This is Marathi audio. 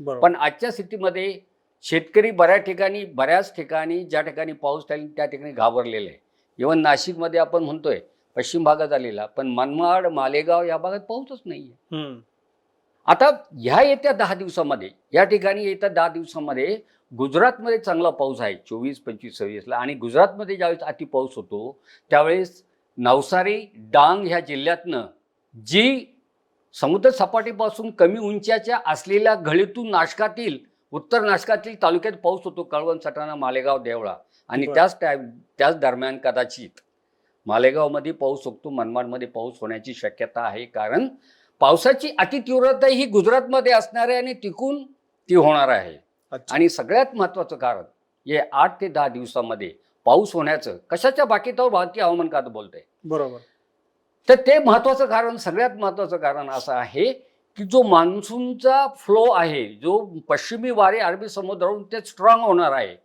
पण आजच्या स्थितीमध्ये शेतकरी बऱ्याच ठिकाणी बऱ्याच ठिकाणी ज्या ठिकाणी पाऊस त्या ठिकाणी घाबरलेले आहे. इव्हन नाशिकमध्ये आपण म्हणतोय पश्चिम भागात आलेला पण मनमाड मालेगाव या भागात पाऊसच नाही आहे हम्म. आता ह्या येत्या दहा दिवसामध्ये या ठिकाणी येत्या दहा दिवसामध्ये गुजरातमध्ये चांगला पाऊस आहे चोवीस पंचवीस सव्वीसला. आणि गुजरातमध्ये ज्यावेळेस अति पाऊस होतो त्यावेळेस नवसारी डांग ह्या जिल्ह्यातनं जी समुद्र सपाटीपासून कमी उंच्याच्या असलेल्या घळीतून नाशकातील उत्तर नाशकातील तालुक्यात पाऊस होतो कळवण सटाणा मालेगाव देवळा. आणि. त्याच टाइम त्याच दरम्यान कदाचित मालेगावमध्ये पाऊस होतो मनमाडमध्ये पाऊस होण्याची शक्यता आहे. कारण पावसाची अतितीव्रता ही गुजरातमध्ये असणार आहे आणि टिकून ती होणार आहे. आणि सगळ्यात महत्त्वाचं कारण हे आठ ते दहा दिवसामध्ये पाऊस होण्याचं कशाच्या बाकीतावर भारतीय हवामान खातं बोलतंय? बरोबर. तर ते महत्त्वाचं कारण सगळ्यात महत्त्वाचं कारण असं आहे की जो मान्सूनचा फ्लो आहे जो पश्चिमी वारे अरबी समुद्रावरून ते स्ट्रॉंग होणार आहे